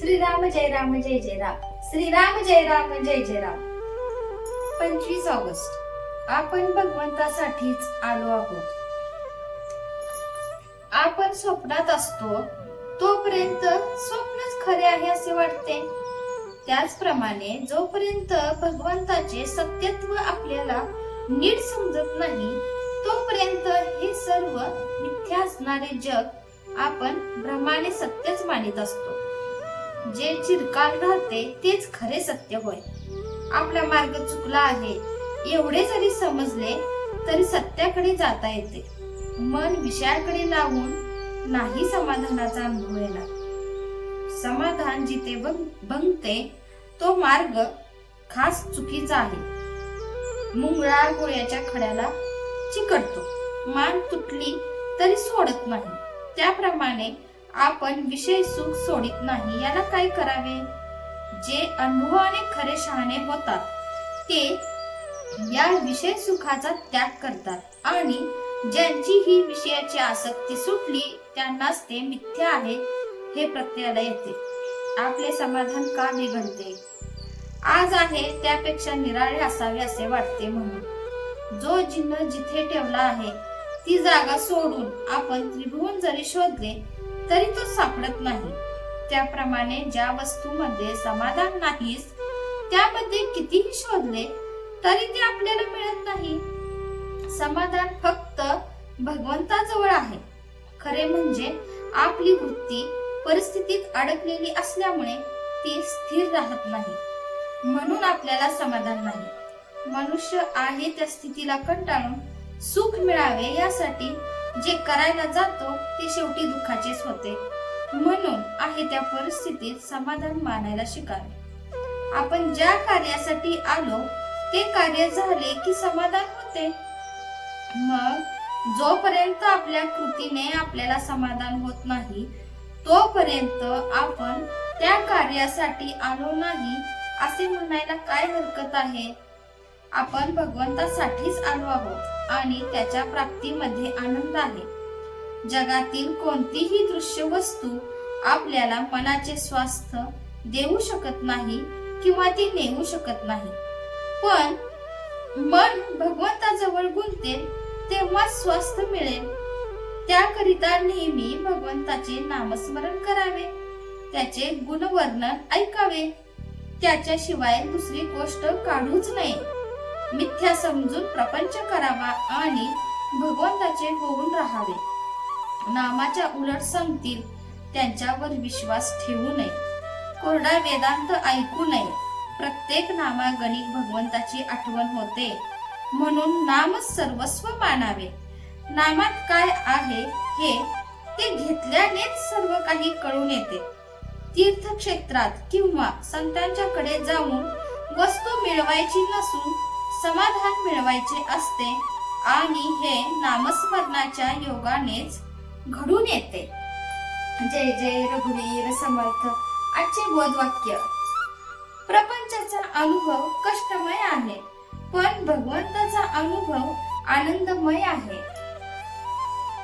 श्रीराम जय राम जय जय राम. श्रीराम जय राम जय जय राम. पंचवीस ऑगस्ट. आपण भगवंतासाठीच आलो आहोत. आपण स्वप्नात असतो तोपर्यंत स्वप्नच खरे आहे असे वाटते. त्याचप्रमाणे जोपर्यंत भगवंताचे सत्यत्व आपल्याला नीट समजत नाही तोपर्यंत हे सर्व मिथ्या असणारे जग आपण भ्रमाने सत्यच मानित असतो. जे चिरकाल राहते तेच खरे सत्य होय. आपला मार्ग चुकला आहे एवढे जरी समजले तरी सत्याकडे जाता येते. मन विषयाकडे लावून नाही समाधानाचा अनुभव येणार. समाधान जिथे भंग- भंगते तो मार्ग खास चुकीचा आहे. मुंगळा गोळ्याच्या खड्याला चिकटतो. मान तुटली तरी सोडत नाही. त्याप्रमाणे आपण विषय सुख सोडित नाही याला काय करावे? जे अनुभवाने खरे शहाणे होतात ते या विषय सुखाचा त्याग करतात. आणि ज्यांची ही विषयाची आसक्ती सुटली त्यांनाच ते मिथ्या आहे हे प्रत्ययाला येते. आपले समाधान का बिघडते? आज आहे त्यापेक्षा निराळे असावे असे वाटते म्हणून. जो चिन्ह जिथे ठेवला आहे ती जागा सोडून आपण त्रिभुवन जरी शोधले तरी तो सापडत नाही. त्याप्रमाणे ज्या वस्तूमध्ये समाधान नाहीस त्यामध्ये कितीही शोधले तरी ते आपल्याला मिळत नाही. समाधान फक्त भगवंताजवळ आहे. खरे म्हणजे आपली वृत्ती परिस्थितीत अडकलेली असल्यामुळे ती स्थिर राहत नाही. म्हणून आपल्याला समाधान नाही. मनुष्य आहे त्या स्थितीला कंटाळून सुख मिळावे यासाठी जे करायला जातो ते शेवटी दुःखाचेच होते. म्हणून आहे त्या परिस्थितीत समाधान मानायला शिकावे आपण ज्या कार्यासाठी आलो ते कार्य झाले की समाधान होते. मग जोपर्यंत आपल्या कृतीने आपल्याला समाधान होत नाही तोपर्यंत आपण त्या कार्यासाठी आलो नाही असे म्हणायला काय हरकत आहे? आपण भगवंतासाठीच आलो आहोत आणि त्याच्या प्राप्तीमध्ये आनंद आहे. जगातील कोणतीही दृश्य वस्तू आपल्याला मनाचे स्वास्थ्य देऊ शकत नाही किंवा ती नेऊ शकत नाही. पण मन भगवंताजवळ गुंतते तेव्हा स्वस्थ मिळेल. त्याकरिता नेहमी भगवंताचे नामस्मरण करावे. त्याचे गुणवर्णन ऐकावे. त्याच्याशिवाय दुसरी गोष्ट काढूच नये. मिथ्या समजून प्रपंच करावा आणि भगवंताचे होऊन राहावे. नामाच्या उलट सांगतील त्यांच्यावर विश्वास ठेवू नये. कोरडा वेदांत ऐकू नये. प्रत्येक नामागणिक भगवंताची आठवण होते. म्हणून नाम सर्वस्व मानावे. नामात काय आहे हे ते घेतल्यानेच सर्व काही कळून येते. तीर्थक्षेत्रात किंवा संतांच्याकडे जाऊन वस्तू मिळवायची नसून समाधान मिळवायचे असते आणि हे नामस्मरणाच्या योगानेच घडून येते. जय जय रघुवीर समर्थ. आजचे बोधवाक्य. प्रपंचाचा अनुभव कष्टमय आहे पण भगवंताचा अनुभव आनंदमय आहे.